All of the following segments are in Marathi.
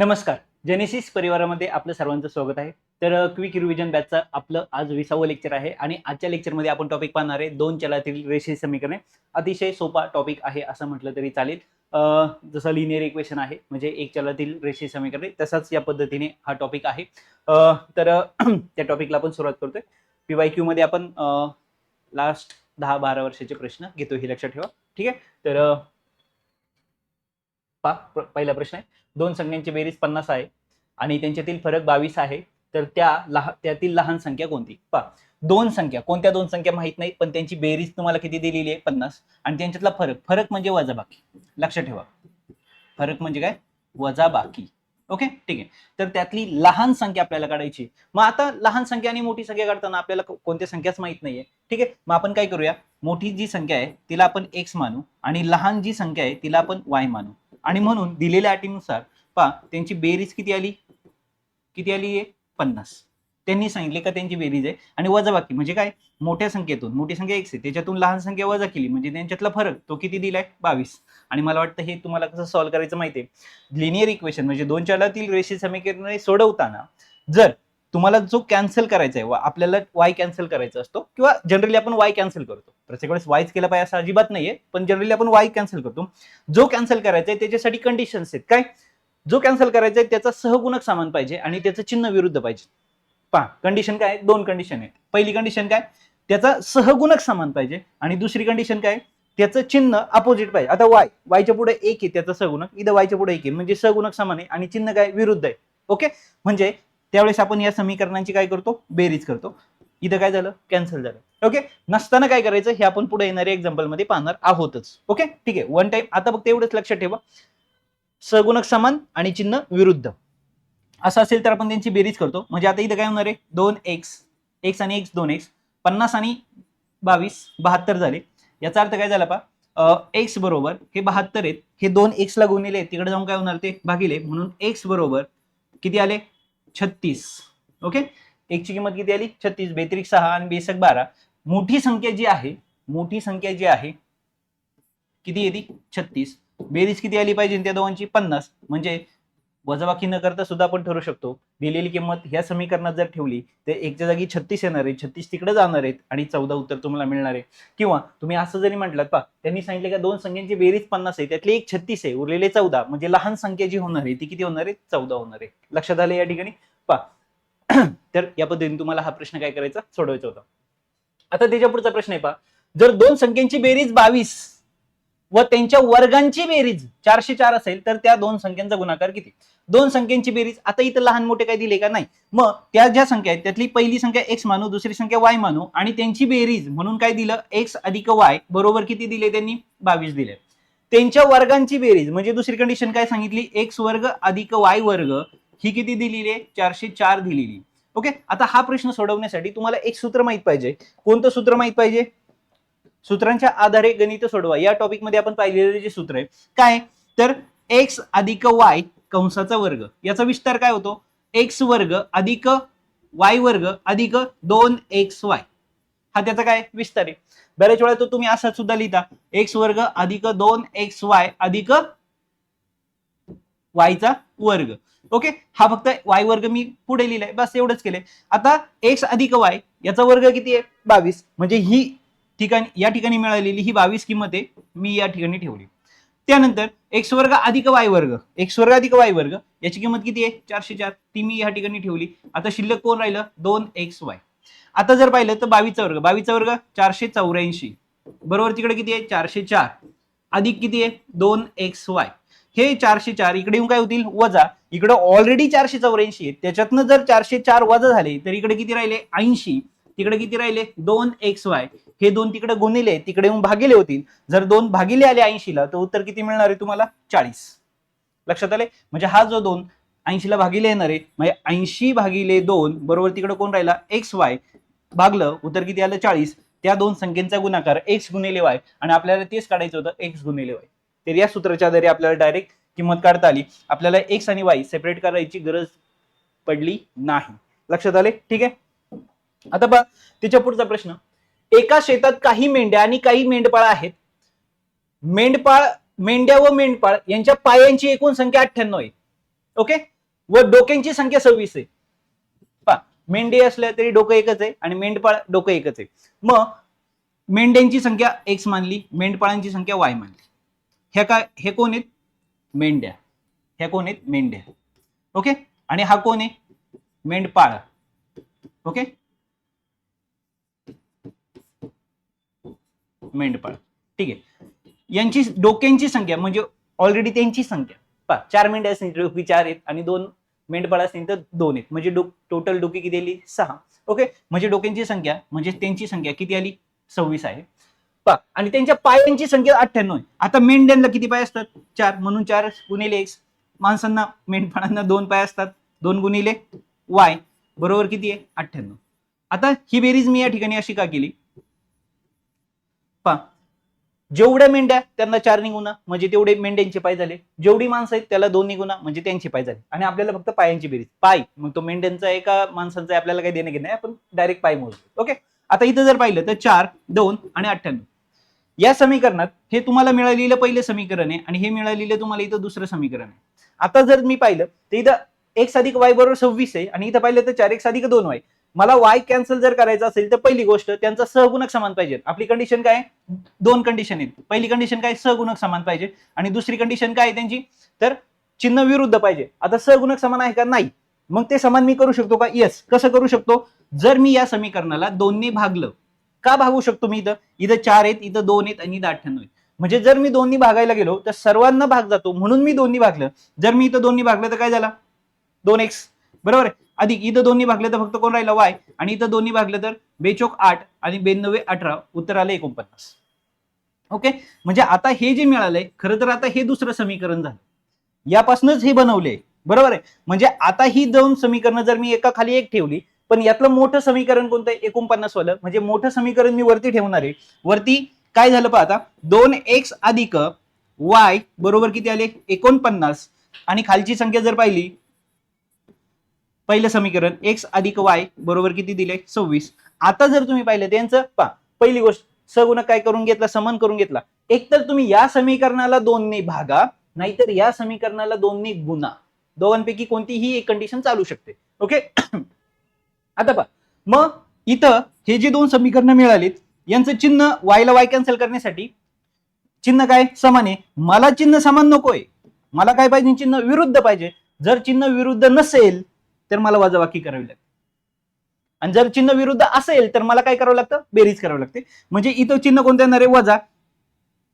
नमस्कार. जेनेसिस परिवारामध्ये आपलं सर्वांचं स्वागत आहे. तर क्विक रिव्हिजन बॅचचं आपलं आज विसावं लेक्चर आहे आणि आजच्या लेक्चरमध्ये आपण टॉपिक पाहणार आहे दोन चलातील रेषीय समीकरणे. अतिशय सोपा टॉपिक आहे असं म्हटलं तरी चालेल. जसं लिनियर इक्वेशन आहे म्हणजे एक चलातील रेषीय समीकरणे तसाच या पद्धतीने हा टॉपिक आहे. तर त्या टॉपिकला आपण सुरुवात करतोय. पी वाय क्यूमध्ये आपण लास्ट दहा बारा वर्षाचे प्रश्न घेतो हे लक्षात ठेवा. ठीक आहे? तर पा पहिला प्रश्न आहे. दोन संख्यांची बेरीज पन्नास आहे आणि त्यांच्यातील फरक बावीस आहे तर त्या लहा त्यातील लहान संख्या कोणती? पहा दोन संख्या. कोणत्या दोन संख्या माहीत नाही पण त्यांची बेरीज तुम्हाला किती दिलेली आहे? पन्नास. आणि त्यांच्यातला फरक फरक म्हणजे वजाबाकी लक्षात ठेवा. फरक म्हणजे काय? वजाबाकी ओके? ठीक आहे. तर त्यातली लहान संख्या आपल्याला काढायची मग आता लहान संख्या आणि मोठी संख्या काढताना आपल्याला कोणत्या संख्याच माहीत नाहीये. ठीक आहे? मग आपण काय करूया? मोठी जी संख्या आहे तिला आपण एक्स मानू. आणि लहान जी संख्या आहे तिला आपण वाय मानू. आणि म्हणून दिलेल्या अटीनुसार पहा त्यांची बेरीज किती आली? किती आली आहे? पन्नास. त्यांनी सांगितले का त्यांची बेरीज आहे? आणि वजाबाकी म्हणजे काय? मोठ्या संख्येतून मोठी संख्या एक्स आहे त्याच्यातून लहान संख्या वजा केली म्हणजे त्यांच्यातला फरक तो किती दिलाय? बावीस. आणि मला वाटतं हे तुम्हाला कसं सॉल्व्ह करायचं माहिती आहे लिनियर इक्वेशन म्हणजे दोन चालातील रेषी समीकरणे सोडवताना जर तुम्हाला जो कॅन्सल करायचा आहे आपल्याला वाय कॅन्सल करायचा असतो किंवा जनरली आपण वाय कॅन्सल करतो. प्रत्येक वेळेस वायच केला पाहिजे असं अजिबात नाहीये पण जनरली आपण वाय कॅन्सल करतो. जो कॅन्सल करायचा आहे त्याच्यासाठी कंडिशन्स आहेत. काय? जो कॅन्सल करायचा आहे त्याचा सहगुणक सामान पाहिजे आणि त्याचं चिन्ह विरुद्ध पाहिजे. पहा कंडिशन काय आहे? दोन कंडिशन आहेत. पहिली कंडिशन काय? त्याचा सहगुणक सामान पाहिजे आणि दुसरी कंडिशन काय? त्याचं चिन्ह अपोजिट पाहिजे. आता वाय वायच्या पुढे एक आहे त्याचा सहगुणक. इथं वायच्या पुढे एक आहे म्हणजे सहगुणक समान आहे आणि चिन्ह काय? विरुद्ध आहे. ओके? म्हणजे त्यावेळेस आपण या समीकरणांची काय करतो? बेरीज करतो. इथं काय झालं? कॅन्सल झालं. ओके नसताना काय करायचं? हे आपण पुढे येणाऱ्या एक्झाम्पलमध्ये पाहणार आहोतच. ओके ठीक आहे. वन टाइम आता फक्त एवढंच लक्षात ठेवा. सगुणक समान आणि चिन्ह विरुद्ध. असं असेल तर आपण त्यांची बेरीज करतो. म्हणजे आता इथं काय होणार आहे? दोन एक्स एक्स आणि एक्स दोन एक्स पन्नास आणि बावीस बहात्तर झाले. याचा अर्थ काय झाला पा एक्स बरोबर हे बहात्तर आहेत. हे दोन एक्सला गुणिले आहेत. तिकडे जाऊन काय होणार ते? भागिले. म्हणून एक्स बरोबर किती आले? छत्तीस. ओके एकची किंमत किती आली? छत्तीस. बेत्रिक सहा आणि बेसक बारा. मोठी संख्या जी आहे मोठी संख्या जी आहे किती येते? छत्तीस. बेरीज किती आली पाहिजे त्या दोघांची? पन्नास. म्हणजे वजाबाकी न करता सुद्धा आपण ठरू शकतो. दिलेली किंमत ह्या समीकरणात जर ठेवली तर एकच्या जागी छत्तीस येणार आहे छत्तीस तिकडे जाणार आहेत आणि चौदा उत्तर तुम्हाला मिळणार आहे. किंवा तुम्ही असं जरी म्हटलं पा त्यांनी सांगितले का दोन संख्यांची बेरीज पन्नास आहे त्यातली एक छत्तीस आहे उरलेले चौदा म्हणजे लहान संख्या जी होणार आहे ती किती होणार आहे? चौदा होणार आहे. लक्षात आलं या ठिकाणी? पा तर या पद्धतीने तुम्हाला हा प्रश्न काय करायचा? सोडवायचा होता. आता त्याच्या पुढचा प्रश्न आहे पा जर दोन संख्यांची बेरीज बावीस व त्यांच्या वर्गांची बेरीज चारशे चार असेल तर त्या दोन संख्यांचा गुणाकार किती? दोन संख्यांची बेरीज. आता इथं लहान मोठे काही दिले का? नाही. मग त्या ज्या संख्या आहेत त्यातली पहिली संख्या एक्स मानू दुसरी संख्या वाय मानू आणि त्यांची बेरीज म्हणून काय दिलं? एक्स अधिक वाय बरोबर किती दिले त्यांनी? बावीस दिले. त्यांच्या वर्गांची बेरीज म्हणजे दुसरी कंडिशन काय सांगितली? एक्स वर्ग अधिक वाय वर्ग ही किती दिलेली? आहे चारशे चार दिलेली. ओके? आता हा प्रश्न सोडवण्यासाठी तुम्हाला एक सूत्र माहीत पाहिजे. कोणतं सूत्र माहीत पाहिजे? सूत्रांच्या आधारे गणित सोडवा. या टॉपिकमध्ये आपण पाहिलेले जे सूत्र आहे काय? तर एक्स अधिक वाय कंसाचा वर्ग. याचा विस्तार काय होतो? एक्स वर्ग अधिक वाय वर्ग अधिक दोन एक्स वाय हा त्याचा काय? विस्तार आहे. बऱ्याच वेळा तो तुम्ही असा सुद्धा लिहिता. एक्स वर्ग अधिक दोन एक्स वाय अधिक वायचा वर्ग. ओके हा फक्त वाय वर्ग मी पुढे लिहिलाय. बस एवढंच केलंय. आता एक्स अधिक वाय याचा वर्ग किती आहे? बावीस. म्हणजे ही ठिकाणी या ठिकाणी मिळालेली ही बावीस किंमत आहे मी या ठिकाणी ठेवली. त्यानंतर एक्स वर्ग अधिक वाय वर्ग एक्स वर्ग अधिक वाय वर्ग याची किंमत किती आहे? चारशे चार. ती मी या ठिकाणी ठेवली. आता शिल्लक कोण राहिलं? दोन एक्स वाय. आता जर पाहिलं तर बावीसचा वर्ग. बावीसचा वर्ग चारशे चौऱ्याऐंशी. बरोबर तिकडे किती आहे? चारशे चार. अधिक किती आहे? दोन एक्स वाय. हे चारशे चार इकडे येऊन काय होतील? वजा. इकडे ऑलरेडी चारशे चौऱ्याऐंशी आहे. त्याच्यातनं जर चारशे चार वजा झाले तर इकडे किती राहिले? ऐंशी. तिकडे किती राहिले? दोन एक्स वाय हे दोन तिकडे गुणिले तिकडे येऊन भागिले होतील. जर दोन भागिले आले ऐंशीला तर उत्तर किती मिळणार आहे तुम्हाला? चाळीस. लक्षात आले? म्हणजे हा जो दोन ऐंशीला भागिले येणार आहे म्हणजे ऐंशी भागिले दोन बरोबर तिकडे कोण राहिला? एक्स वाय भागलं उत्तर किती आलं? चाळीस. त्या दोन संख्येचा गुणाकार एक्स गुणिले वाय आणि आपल्याला तेच काढायचं होतं एक्स गुणिले वाय तर या सूत्राच्या आधारे आपल्याला डायरेक्ट किंमत काढता आली. आपल्याला एक्स आणि वाय सेपरेट करायची गरज पडली नाही. लक्षात आले? ठीक आहे? आता पहा त्याच्या पुढचा प्रश्न. एका शेतात काही मेंढ्या आणि काही मेंढपाळ आहेत. मेंढपाळ मेंढ्या व मेंढपाळ यांच्या पायांची एकूण संख्या अठ्ठ्याण्णव आहे. ओके व डोक्यांची संख्या सव्वीस आहे. पा मेंढे असल्या तरी डोकं एकच आहे आणि मेंढपाळ डोकं एकच आहे. मग मेंढ्यांची संख्या एक्स मानली मेंढपाळांची संख्या वाय मानली. ह्या काय हे कोण आहेत? मेंढ्या. ह्या कोण आहेत? मेंढ्या. ओके आणि हा कोण आहे? मेंढपाळ. ओके मेंढपाळ. ठीक आहे. यांची डोक्यांची संख्या म्हणजे ऑलरेडी त्यांची संख्या. पा चार मेंढ्या असतील डोकी चार आहेत आणि दोन मेंढपाळ असतील तर दोन आहेत. म्हणजे डो टोटल डोकी किती आली? सहा. ओके म्हणजे डोक्यांची संख्या म्हणजे त्यांची संख्या किती आली? सव्वीस आहे. पा आणि त्यांच्या पायांची संख्या अठ्ठ्याण्णव आहे. आता मेंढ्यांना किती पाय असतात? चार. म्हणून चार गुणिले एक्स माणसांना मेंढपाळांना दोन पाय असतात. दोन गुणिले वाय. बरोबर किती आहे? अठ्ठ्याण्णव. आता ही बेरीज मी या ठिकाणी अशी का केली? पा जेवढ्या मेंढ्या त्यांना चार निगुणा म्हणजे तेवढे मेंढ्यांचे पाय झाले. जेवढी माणसं आहेत त्याला दोन निगुणा म्हणजे त्यांचे पाय झाले. आणि आपल्याला फक्त पायांची बेरीज. पाय. मग तो मेंढ्यांचा आहे का माणसांचा आहे आपल्याला काही देणं घेणं नाही. आपण डायरेक्ट पाय मोजतो. ओके आता इथं जर पाहिलं तर चार दोन आणि अठ्ठ्याण्णव. या समीकरणात हे तुम्हाला मिळालेलं पहिलं समीकरण आहे आणि हे मिळालेलं तुम्हाला इथं दुसरं समीकरण आहे. आता जर मी पाहिलं तर इथं एक्स अधिक वाय बरोबर सव्वीस आहे आणि इथं पाहिलं तर चार एक्स अधिक दोन वाय मला वाय कॅन्सल जर करायचं असेल तर पहिली गोष्ट त्यांचा सहगुणक समान पाहिजे. आपली कंडिशन काय दोन कंडिशन आहेत. पहिली कंडिशन काय? सहगुणक समान पाहिजे. आणि दुसरी कंडिशन काय आहे त्यांची? तर चिन्ह विरुद्ध पाहिजे. आता सहगुणक समान आहे का? नाही. मग ते समान मी करू शकतो का? येस कसं करू शकतो? जर मी या समीकरणाला दोन्ही भागलं का भागू शकतो मी इथं? इथं चार आहेत इथं दोन आहेत आणि इथं अठ्ठ्याण्णव आहेत. म्हणजे जर मी दोन्ही भागायला गेलो तर सर्वांना भाग जातो. म्हणून मी दोन्ही भागलं. जर मी इथं दोन्ही भागलं तर काय झालं? दोन एक्स बरोबर आहे? अधिक इथं दोन्ही भागलं तर फक्त कोण राहिलं? वाय. आणि इथं दोन्ही भागलं तर बेचोक आठ आणि बेनव्वे अठरा. उत्तर आलं एकोणपन्नास. ओके? म्हणजे आता हे जे मिळालंय खरं तर आता हे दुसरं समीकरण झालं. यापासूनच हे बनवले बरोबर आहे? म्हणजे आता ही दोन समीकरणं जर मी एका खाली एक ठेवली पण यातलं मोठं समीकरण कोणतं एकोणपन्नास वालं म्हणजे मोठं समीकरण मी वरती ठेवणार आहे. वरती काय झालं पहा आता दोन एक्स अधिक वाय बरोबर किती आले? एकोणपन्नास. आणि खालची संख्या जर पाहिली पहिलं समीकरण एक्स अधिक वाय बरोबर किती दिले? सव्वीस. आता जर तुम्ही पाहिलं त्यांचं पा पहिली गोष्ट सगुण काय करून घेतला? समान करून घेतला. एक तर तुम्ही या समीकरणाला दोनने भागा नाहीतर या समीकरणाला दोनने गुणा. दोघांपैकी कोणतीही एक कंडिशन चालू शकते. ओके आता पा मग इथं हे जे दोन समीकरणं मिळालीत यांचं चिन्ह वायला वाय कॅन्सल करण्यासाठी चिन्ह काय? समान आहे. मला चिन्ह समान नकोय. मला काय पाहिजे? चिन्ह विरुद्ध पाहिजे. जर चिन्ह विरुद्ध नसेल तर मला वजाबाकी करावी लागते. आणि जर चिन्ह विरुद्ध असेल तर मला काय करावं लागतं? बेरीज करावं लागते. म्हणजे इथं चिन्ह कोणते येणार आहे? वजा.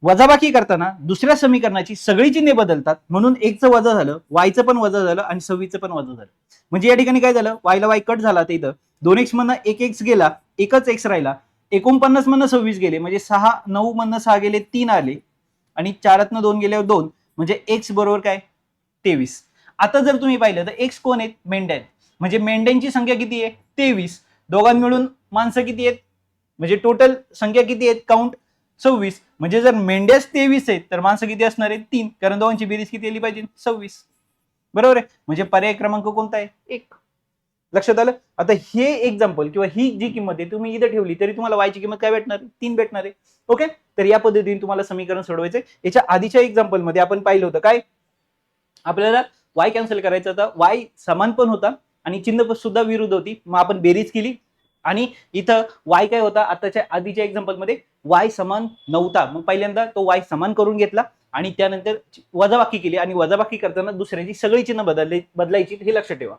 वजाबाकी करताना दुसऱ्या समीकरणाची सगळी चिन्हे बदलतात. म्हणून एकचं वजा झालं वायचं पण वजा झालं आणि सव्वीचं पण वजा झालं. म्हणजे या ठिकाणी काय झालं? वायला वाय कट झाला तर इथं. दोन एक्स म्हणणं एक एक्स गेला एकच एक्स राहिला. एकोणपन्नास म्हणणं सव्वीस गेले म्हणजे सहा नऊ म्हणणं सहा गेले तीन आले. आणि चारातनं दोन गेल्यावर दोन. म्हणजे एक्स बरोबर काय? तेवीस. आता जर तुम्ही पाहिलं तर एक्स कोण आहेत? मेंढ्या आहेत. म्हणजे मेंढ्यांची संख्या किती आहे? तेवीस. दोघां मिळून माणसं किती आहेत? म्हणजे टोटल संख्या किती आहेत? काउंट सव्वीस. म्हणजे जर मेंढ्याच तेवीस आहेत तर माणसं किती असणार आहेत? तीन. कारण दोघांची बेरीज किती आली पाहिजे? सव्वीस. बरोबर आहे? म्हणजे पर्याय क्रमांक कोणता आहे? एक. लक्षात आलं? आता हे एक्झाम्पल किंवा ही जी किंमत आहे तुम्ही इथं ठेवली तरी तुम्हाला वायची किंमत काय भेटणार? आहे? तीन भेटणार आहे. ओके तर या पद्धतीने तुम्हाला समीकरण सोडवायचं याच्या आधीच्या एक्झाम्पलमध्ये आपण पाहिलं होतं काय? आपल्याला वाय कॅन्सल करायचं होता. वाय समान पण होता आणि चिन्ह सुद्धा विरुद्ध होती. मग आपण बेरीज केली. आणि इथं वाय काय होता? आताच्या आधीच्या एक्झाम्पलमध्ये वाय समान नव्हता. मग पहिल्यांदा तो वाय समान करून घेतला आणि त्यानंतर वजाबाकी केली आणि वजाबाकी करताना दुसऱ्याची सगळी चिन्ह बदलले बदलायची हे लक्षात ठेवा.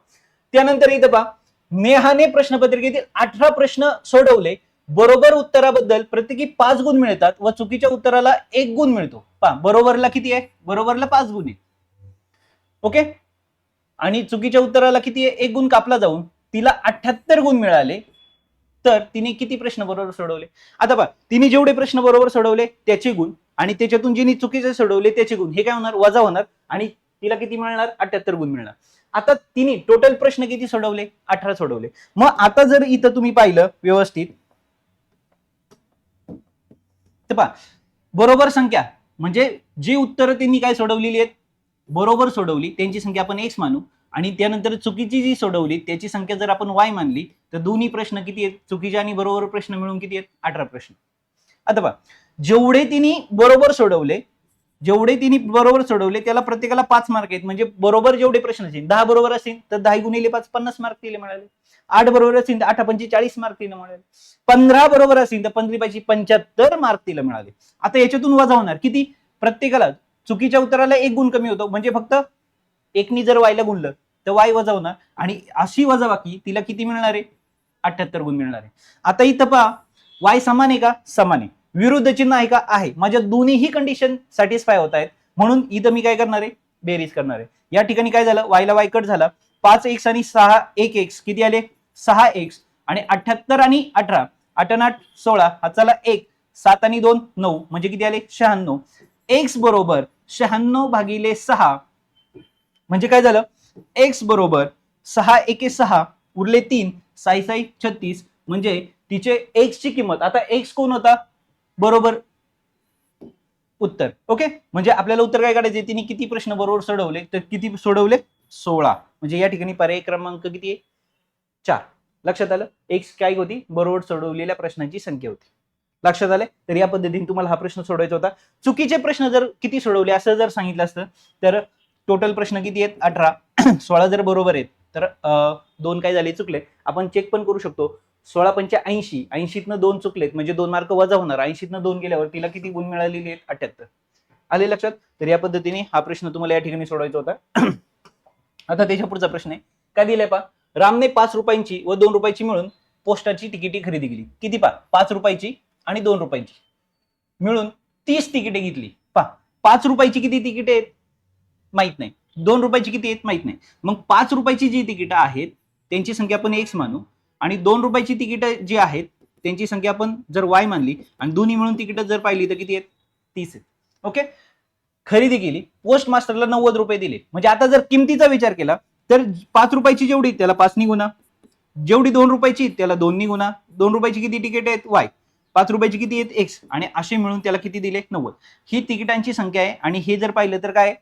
त्यानंतर इथं पहा नेहाने प्रश्नपत्रिकेतील अठरा प्रश्न सोडवले. बरोबर उत्तराबद्दल प्रत्येकी पाच गुण मिळतात व चुकीच्या उत्तराला एक गुण मिळतो. पहा बरोबरला किती आहे? बरोबरला पाच गुण आहे. ओके? आणि चुकीच्या उत्तराला किती एक गुण कापला जाऊन तिला अठ्याहत्तर गुण मिळाले. तर तिने किती प्रश्न बरोबर सोडवले? आता पहा तिने जेवढे प्रश्न बरोबर सोडवले त्याचे गुण आणि त्याच्यातून जिने चुकीचे सोडवले त्याचे गुण हे काय होणार? वजा होणार आणि तिला किती मिळणार? अठ्याहत्तर गुण मिळणार. आता तिने टोटल प्रश्न किती सोडवले? अठरा सोडवले. मग आता जर इथं तुम्ही पाहिलं व्यवस्थित तर पहा बरोबर संख्या म्हणजे जी उत्तरं त्यांनी काय सोडवलेली आहेत? बरोबर सोडवली त्यांची संख्या आपण एक्स मानू. आणि त्यानंतर चुकीची जी सोडवली त्याची संख्या जर आपण वाय मानली तर दोन्ही प्रश्न किती आहेत? चुकीचे आणि बरोबर प्रश्न मिळून किती आहेत? अठरा प्रश्न. आता पहा जेवढे तिने बरोबर सोडवले जेवढे तिने बरोबर सोडवले त्याला प्रत्येकाला पाच मार्क आहेत. म्हणजे बरोबर जेवढे प्रश्न असतील दहा बरोबर असतील तर दहा गुणिले पाच पन्नास मार्क तिला मिळाले. आठ बरोबर असतील तर आठ पंचेचाळीस मार्क तिला मिळाले. पंधरा बरोबर असतील तर पंधरी पाचशे पंच्याहत्तर मार्क तिला मिळाले. आता याच्यातून वजा होणार किती? प्रत्येकाला चुकीच्या उत्तराला एक गुण कमी होतो. म्हणजे फक्त एकनी जर वायला गुणलं तर वाय वजा होणार आणि अशी वजा बाकी तिला किती मिळणार आहे? अठ्याहत्तर गुण मिळणार आहे. आता इथं पहा वाय समान आहे का? समान आहे. विरुद्ध चिन्ह आहे का? आहे. माझ्या दोन्हीही कंडिशन सॅटिस्फाय होत आहेत. म्हणून इथं मी काय करणार आहे? बेरीज करणार आहे. या ठिकाणी काय झालं? वायला वाय कट झाला. पाच एक्स आणि सहा एक एक्स. किती आले? सहा एक्स. आणि अठ्याहत्तर आणि अठरा. आठ आठ सोळा. हाताला एक. सात आणि दोन नऊ. म्हणजे किती आले? शहाण्णव. एक्स बरोबर शहाण्णव भागिले सहा. म्हणजे काय झालं? एक्स बरोबर सहा एके सहा उरले तीन साई साई छत्तीस. म्हणजे तिचे एक्स ची किंमत आता एक्स कोण होता? बरोबर उत्तर. ओके? म्हणजे आपल्याला उत्तर काय काढायचे तिने किती प्रश्न बरोबर सोडवले? तर किती सोडवले? सोळा. म्हणजे या ठिकाणी पर्याय क्रमांक किती आहे? चार. लक्षात आलं? एक्स काय होती? बरोबर सोडवलेल्या प्रश्नांची संख्या होती. लक्षात आले? तर या पद्धतीने तुम्हाला हा प्रश्न सोडवायचा होता. चुकीचे प्रश्न जर किती सोडवले असं जर सांगितलं असतं तर टोटल प्रश्न किती आहेत? अठरा. सोळा जर बरोबर आहेत तर दोन काय झाले? चुकले आपण चेक पण करू शकतो. सोळा पंचे ऐंशी. ऐंशीतनं दोन चुकलेत म्हणजे दोन मार्क वजा होणार. ऐंशीतनं दोन गेल्यावर तिला किती गुण मिळालेली आहेत? अठ्याहत्तर. आले लक्षात? तर या पद्धतीने हा प्रश्न तुम्हाला या ठिकाणी सोडवायचा होता. आता त्याच्या पुढचा प्रश्न आहे. काय दिलाय पा रामने पाच रुपयांची व दोन रुपयाची मिळून पोस्टाची तिकिटी खरेदी केली. किती पा पाच रुपयाची आणि दोन रुपयाची. मिळून तीस तिकिटे घेतली. पा पाच रुपयाची किती तिकिटे आहेत? माहीत नाही. दोन रुपयाची किती आहेत? माहीत नाही. मग पाच रुपयाची जी तिकीटं आहेत त्यांची संख्या आपण एक्स मानू. आणि दोन रुपयाची तिकीटं जी आहेत त्यांची संख्या आपण जर वाय मानली आणि दोन्ही मिळून तिकिटं जर पाहिली तर किती आहेत? तीस आहेत. ओके? खरेदी केली. पोस्ट मास्टरला नव्वद रुपये दिले. म्हणजे आता जर किमतीचा विचार केला तर पाच रुपयाची जेवढी त्याला पाच गुणा. जेवढी दोन रुपयाची त्याला दोन गुणा. दोन रुपयाची किती तिकीट आहेत? वाय पाच रुपयाची किती येत? एक्स आणि असे मिळून त्याला किती दिले? नव्वद. ही तिकिटांची संख्या आहे. आणि हे जर पाहिलं तर काय?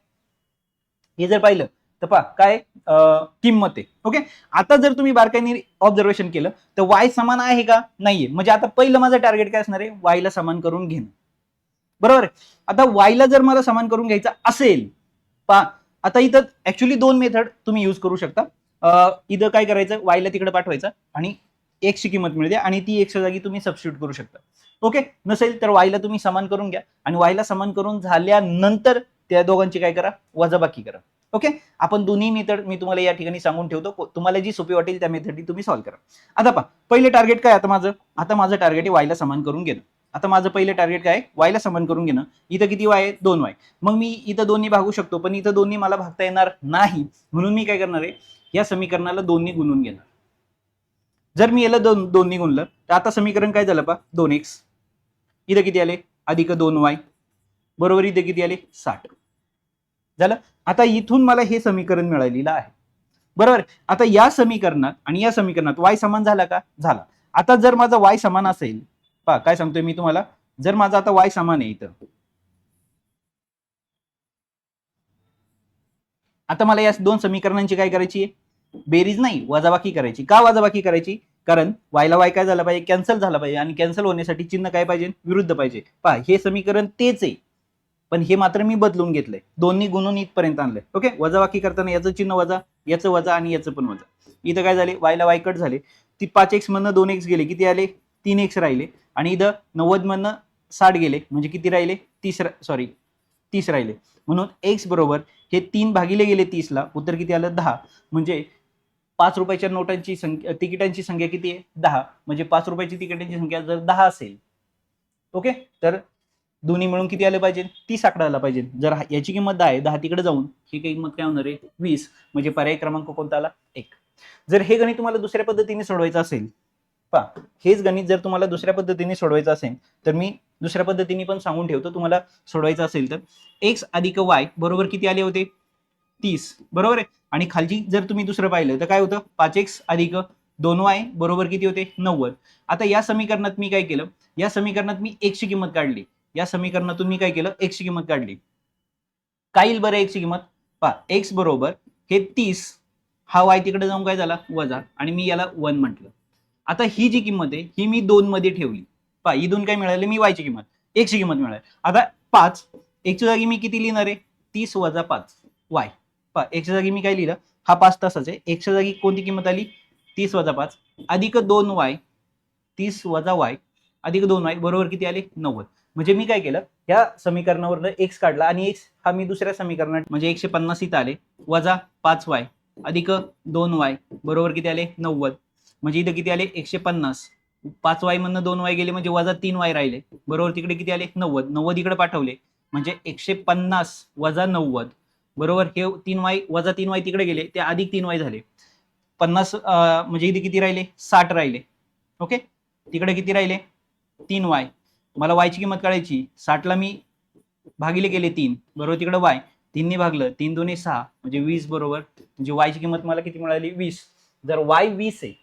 हे जर पाहिलं तर पहा काय? किंमत आहे. ओके आता जर तुम्ही बारकाईने ऑब्झर्वेशन केलं तर वाय समान आहे का? नाहीये. म्हणजे आता पहिलं माझं टार्गेट काय असणार आहे? वायला समान करून घेणं. बरोबर आहे? आता वायला जर मला समान करून घ्यायचं असेल पहा आता इथं ऍक्च्युली दोन मेथड तुम्ही यूज करू शकता. इथं काय करायचं? वायला तिकडे पाठवायचं. आणि एक्सची किंमत मिळते आणि ती एक्सच्या जागी तुम्ही सबस्टिट्यूट करू शकता. ओके नसेल तर वायला तुम्ही समान करून घ्या. आणि वायला समान करून झाल्यानंतर त्या दोघांची काय करा? वजाबाकी करा. ओके आपण दोन्ही मेथड मी तुम्हाला या ठिकाणी सांगून ठेवतो. तुम्हाला जी सोपी वाटेल त्या मेथडनी तुम्ही सॉल्व्ह करा. आता पहा पहिले टार्गेट काय आता माझं? आता माझं टार्गेट आहे वायला समान करून घेणं. आता माझं पहिलं टार्गेट काय? आहे? वायला समान करून घेणं. इथं किती वाय आहे? दोन वाय मग मी इथं दोन्ही भागू शकतो पण इथं दोन्ही मला भागता येणार नाही. म्हणून मी काय करणार आहे? या समीकरणाला दोन्ही गुणून घेणार. जर मी याला दोन दोन्ही गुणलं तर आता समीकरण काय झालं पा दोन एक्स. इथं किती आले? अधिक दोन वाय. बरोबर इथे किती आले? साठ. झालं? आता इथून मला हे समीकरण मिळालेलं आहे. बरोबर? आता या समीकरणात आणि या समीकरणात वाय समान झाला का? झाला. आता जर माझा वाय समान असेल पहा काय सांगतोय मी तुम्हाला? जर माझा आता वाय समान आहे इथं. आता मला या दोन समीकरणांची काय करायची आहे? बेरीज नाही वजाबाकी करायची. का वजाबाकी करायची? कारण वायला वाय काय झाला पाहिजे? कॅन्सल झाला पाहिजे आणि कॅन्सल होण्यासाठी चिन्ह काय पाहिजे? विरुद्ध पाहिजे. पहा हे समीकरण तेच आहे. पण हे मात्र मी बदलून घेतलंय. दोन्ही गुणून इथपर्यंत आणलंय. ओके? वजाबाकी करताना याचं चिन्ह वजा याचं वजा आणि याचं पण वजा. इथं काय झाले? वायला वाय कट झाले. ती पाच एक्स मधनं दोन एक्स गेले. किती आले? तीन एक्स राहिले. आणि इथं नव्वद मधनं साठ गेले. म्हणजे किती राहिले? तीस सॉरी तीस राहिले. म्हणून एक्स बरोबर हे तीन भागिले गेले तीसला. उत्तर किती आलं? दहा. म्हणजे पाच रुपयाच्या नोटांची संख्या तिकिटांची संख्या किती आहे? दहा. म्हणजे पाच रुपयाची तिकिटांची संख्या जर दहा असेल ओके? तर दोन्ही मिळून किती आले पाहिजे? तीस आकडा आला पाहिजे. जर याची किंमत दहा आहे दहा तिकडे जाऊन ही किंमत काय होणार आहे? वीस. म्हणजे पर्याय क्रमांक कोणता आला? एक. जर हे गणित तुम्हाला दुसऱ्या पद्धतीने सोडवायचं असेल पहा हेच गणित जर तुम्हाला दुसऱ्या पद्धतीने सोडवायचं असेल तर मी दुसऱ्या पद्धतीने पण सांगून ठेवतो तुम्हाला सोडवायचं असेल तर. एक्स अधिक वाय बरोबर किती आले होते? तीस. बरोबर आहे? आणि खालची जर तुम्ही दुसरं पाहिलं तर काय होतं? पाच एक्स अधिक दोन वाय बरोबर किती होते? नव्वद. आता या समीकरणात मी काय केलं? या समीकरणात मी एकची किंमत काढली. या समीकरणातून मी काय केलं? एकची किंमत काढली. काय येईल बरं एकची किंमत? पहा एक्स बरोबर हे तीस हा वाय तिकडे जाऊन काय झाला? वजा. आणि मी याला वन म्हटलं. आता ही जी किंमत आहे ही मी दोन मध्ये ठेवली. पहा दोन काय मिळाली? मी वायची किंमत. एकची किंमत मिळाली. आता पाच एकच्या जागी मी किती लिहिणार आहे? तीस वजा पाच. वाय एकच्या जागी मी काय लिहिलं? हा पाच तासाच आहे. एकच्या जागी कोणती किंमत आली? तीस वजा पाच. अधिक दोन वाय तीस वजा वाय अधिक दोन वाय बरोबर किती आले? नव्वद. म्हणजे मी काय केलं? या समीकरणावरनं एक्स काढला आणि एक्स हा मी दुसऱ्या समीकरणात म्हणजे एकशे पन्नास इथं आले. वजा पाच वाय अधिक दोन वाय बरोबर किती आले? नव्वद. म्हणजे इथं किती आले? एकशे पन्नास. पाच वाय मधनं दोन वाय गेले म्हणजे वजा तीन वाय राहिले. बरोबर तिकडे किती आले? नव्वद. नव्वद इकडे पाठवले. म्हणजे एकशे पन्नास वजा नव्वद. बरोबर? हे तीन वाय वजा तीन वाय तिकडे गेले ते अधिक तीन वाय झाले. पन्नास म्हणजे इथे किती राहिले? साठ राहिले. ओके? तिकडे किती राहिले? तीन वाय. मला वायची किंमत काढायची साठला मी भागिले गेले तीन. बरोबर तिकडे वाय. तीनने भागलं. तीन दोन्ही सहा. म्हणजे वीस बरोबर. म्हणजे वायची किंमत मला किती मिळाली? वीस. जर वाय वीस आहे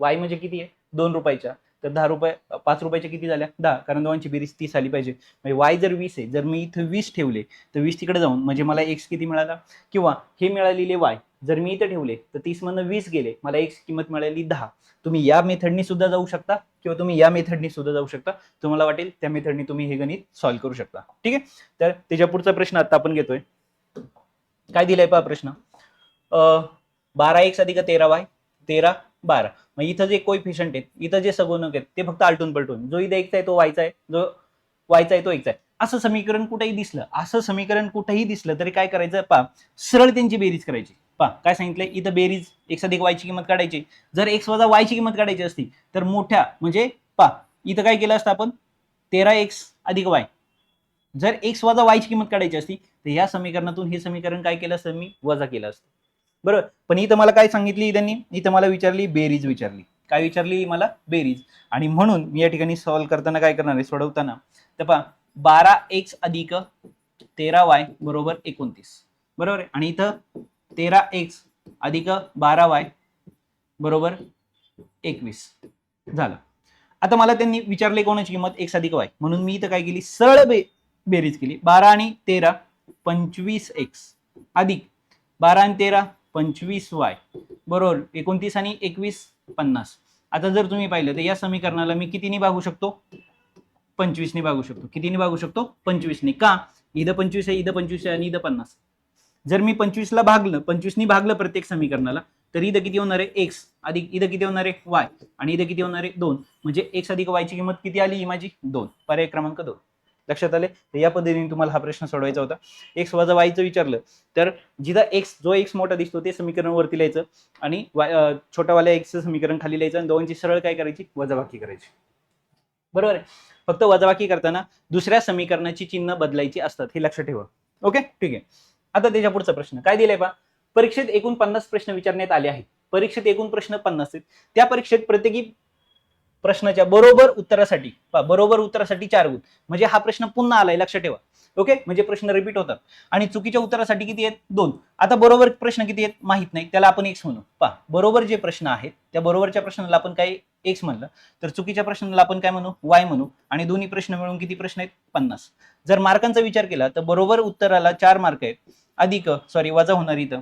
वाय म्हणजे किती आहे? दोन रुपयाच्या. तर दहा रुपये पाच रुपयाच्या किती झाल्या? दहा. कारण दोघांची बेरीज तीस आली पाहिजे. म्हणजे वाय जर वीस आहे जर मी इथं वीस ठेवले तर वीस तिकडे जाऊन म्हणजे मला एक्स किती मिळाला? किंवा हे मिळालेले वाय जर मी इथं ठेवले तर तीस मधनं वीस गेले मला एक्स किंमत मिळाली दहा. तुम्ही या मेथडनी सुद्धा जाऊ शकता किंवा तुम्ही या मेथडनी सुद्धा जाऊ शकता. तुम्हाला वाटेल त्या मेथडनी तुम्ही हे गणित सॉल्व्ह करू शकता. ठीक आहे? तर त्याच्या पुढचा प्रश्न आता आपण घेतोय. काय दिलाय पहा प्रश्न? अं, बारा एक्स अधिक तेरा वाय तेरा बारा. मग इथं जे कोइफिशंट आहेत इथं जे सगुणक आहेत ते फक्त आलटून पलटून. जो इथं एकचा आहे तो व्हायचा आहे. जो वायचा आहे तो एकचा आहे. असं समीकरण कुठेही दिसलं असं समीकरण कुठेही दिसलं तरी काय करायचं? पा सरळ त्यांची बेरीज करायची. पा काय सांगितलं इथं बेरीज एक्स अधिक वायची किंमत काढायची. जर एक्स वजा वायची किंमत काढायची असती तर मोठ्या म्हणजे पा इथं काय केलं असतं आपण? तेरा एक्स अधिक वाय जर एक्स वजा वायची किंमत काढायची असती तर या समीकरणातून हे समीकरण काय केलं असतं? मी वजा केलं असतं. बरोबर पण इथं मला काय सांगितली त्यांनी? इथं मला विचारली बेरीज विचारली. काय विचारली मला? बेरीज. आणि म्हणून मी या ठिकाणी सॉल्व्ह करताना काय करणार आहे? सोडवताना. तर पहा बारा एक्स अधिक तेरा वाय बरोबर एकोणतीस. बरोबर आहे? आणि इथं तेरा एक्स अधिक बारा वाय बरोबर एकवीस. झालं. आता मला त्यांनी विचारले कोणाची किंमत? एक्स अधिक वाय. म्हणून मी इथं काय केली? सरळ बे बेरीज केली. बारा आणि तेरा पंचवीस एक्स अधिक. बारा आणि तेरा पंचवीस वाय. बरोबर? एकोणतीस आणि एकवीस पन्नास. आता जर तुम्ही पाहिलं तर या समीकरणाला मी कितीने भागू शकतो? पंचवीसने भागू शकतो. कितीने भागू शकतो? पंचवीसने. का? इथं पंचवीस आहे इथं पंचवीस आहे आणि इथं पन्नास. जर मी पंचवीसला भागलं पंचवीसनी भागलं प्रत्येक समीकरणाला तर इथं किती होणार आहे? एक्स. अधिक इथं किती होणार आहे? वाय. आणि इथं किती होणार आहे? दोन. म्हणजे एक्स अधिक वायची किंमत किती आली? ही माझी दोन. पर्याय क्रमांक दोन. लक्षात आले? तर या पद्धतीने तुम्हाला हा प्रश्न सोडवायचा होता. एक्स वजा वायचं विचारलं तर जिथं एक्स जो एक्स मोठा दिसतो ते समीकरण वरती लिहायचं आणि छोटावाल्या एक्सचं समीकरण खाली लिहायचं आणि दोघांची सरळ काय करायची? वजाबाकी करायची. बरोबर आहे? फक्त वजाबाकी करताना दुसऱ्या समीकरणाची चिन्ह बदलायची असतात हे लक्षात ठेवा. ओके? ठीक आहे. आता त्याच्या पुढचा प्रश्न. काय दिलाय पा परीक्षेत एकूण पन्नास प्रश्न विचारण्यात आले आहेत. परीक्षेत एकूण प्रश्न पन्नास आहेत. त्या परीक्षेत प्रत्येकी प्रश्नाच्या बरोबर उत्तरासाठी बरोबर उत्तरासाठी चार गुण. म्हणजे हा प्रश्न पुन्हा आलाय लक्षात ठेवा. ओके? म्हणजे प्रश्न रिपीट होतात. आणि चुकीच्या उत्तरासाठी किती आहेत? दोन. आता बरोबर प्रश्न किती आहेत? माहीत नाही. त्याला आपण एक्स म्हणू. पा बरोबर जे प्रश्न आहेत त्या बरोबरच्या प्रश्नाला आपण काय एक्स म्हणलं? तर चुकीच्या प्रश्नाला आपण काय म्हणू? वाय म्हणू. आणि दोन्ही प्रश्न मिळून किती प्रश्न आहेत? पन्नास. जर मार्कांचा विचार केला तर बरोबर उत्तराला चार मार्क आहेत. अधिक सॉरी वजा होणार इथं.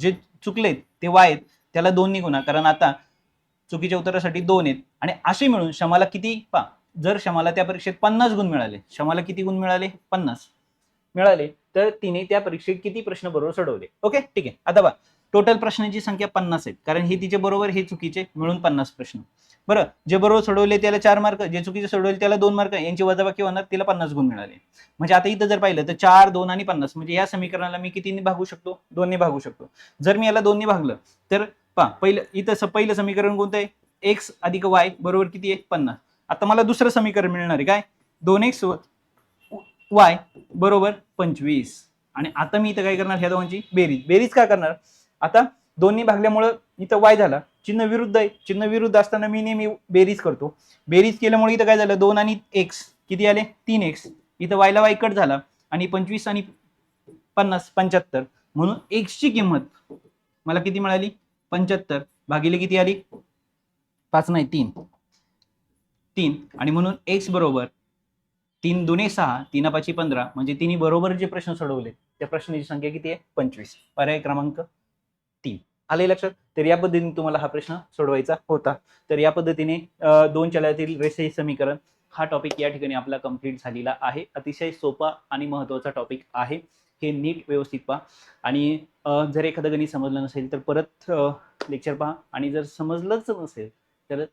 जे चुकलेत ते वाय आहेत. त्याला दोन्ही गुणा. कारण आता चुकीच्या उत्तरासाठी दोन आहेत. आणि असे मिळून शमाला किती? पा जर शमाला त्या परीक्षेत पन्नास गुण मिळाले शमाला किती गुण मिळाले? पन्नास. मिळाले तर तिने त्या परीक्षेत किती प्रश्न बरोबर सोडवले? ओके ठीक आहे. आता बा टोटल प्रश्नांची संख्या पन्नास आहेत. कारण हे तिचे बरोबर हे चुकीचे मिळून पन्नास प्रश्न. बरं जे बरोबर सोडवले त्याला चार मार्क जे चुकीचे सोडवले त्याला दोन मार्क यांची वजाबाकी होणार तिला पन्नास गुण मिळाले. म्हणजे आता इथं जर पाहिलं तर चार दोन आणि पन्नास म्हणजे या समीकरणाला मी कितीने भागू शकतो? दोनने भागू शकतो. जर मी याला दोनने भागलं तर पहा पहिलं इथं स- पहिलं समीकरण कोणतं आहे? एक्स अधिक वाय बरोबर किती आहे? पन्नास. आता मला दुसरं समीकरण मिळणार आहे. काय? दोन एक्स वाय बरोबर पंचवीस. आणि आता मी इथं काय करणार? ह्या दोघांची बेरीज. बेरीज काय करणार? आता दोन्ही भागल्यामुळं इथं वाय झाला. चिन्ह विरुद्ध आहे. चिन्ह विरुद्ध असताना मी नेहमी बेरीज करतो. बेरीज केल्यामुळे इथं काय झालं? दोन आणि एक्स किती आले? तीन एक्स इथं वायला वाय कट झाला. आणि पंचवीस आणि पन्नास पंच्याहत्तर. म्हणून एक्सची किंमत मला किती मिळाली? पंच्याहत्तर भागिले किती आली? पाच नाही तीन. तीन. आणि म्हणून एक्स बरोबर तीन दुने सहा तीन पाची पंधरा म्हणजे तिन्ही बरोबर जे प्रश्न सोडवले त्या प्रश्नाची संख्या किती आहे? पंचवीस. पर्याय क्रमांक तीन. आले लक्षात? तर या पद्धतीने तुम्हाला हा प्रश्न सोडवायचा होता. तर या पद्धतीने दोन चलातील रेषे समीकरण हा टॉपिक या ठिकाणी आपला कंप्लीट झालेला आहे. अतिशय सोपा आणि महत्त्वाचा टॉपिक आहे. हे नीट व्यवस्थित पहा. आणि जर एखादं गणित समजलं नसेल तर परत लेक्चर पहा. आणि जर समजलंच नसेल तर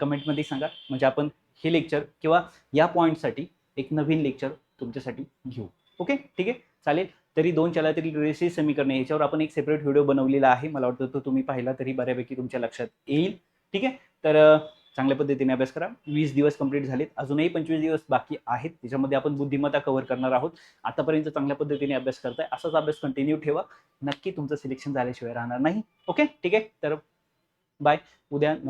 कमेंटमध्ये सांगा. म्हणजे आपण हे लेक्चर किंवा या पॉईंटसाठी एक नवीन लेक्चर तुमच्यासाठी घेऊ. ओके ठीक आहे? चालेल. तरी दोन चलातील रेषीय समीकरणे याच्यावर आपण एक सेपरेट व्हिडिओ बनवलेला आहे. मला वाटतं तो तुम्ही पाहिला तरी बऱ्यापैकी तुमच्या लक्षात येईल. ठीक आहे? तर चांगल्या पद्धतीने अभ्यास करा. वीस दिवस कंप्लीट झालेत. अजूनही पंचवीस दिवस बाकी आहेत. त्याच्यामध्ये आपण बुद्धिमत्ता कव्हर करणार आहोत. आतापर्यंत चांगल्या पद्धतीने अभ्यास करताय. असाच अभ्यास कंटिन्यू ठेवा. नक्की तुमचं सिलेक्शन झाल्याशिवाय राहणार नाही. ओके ठीक आहे? तर बाय उद्या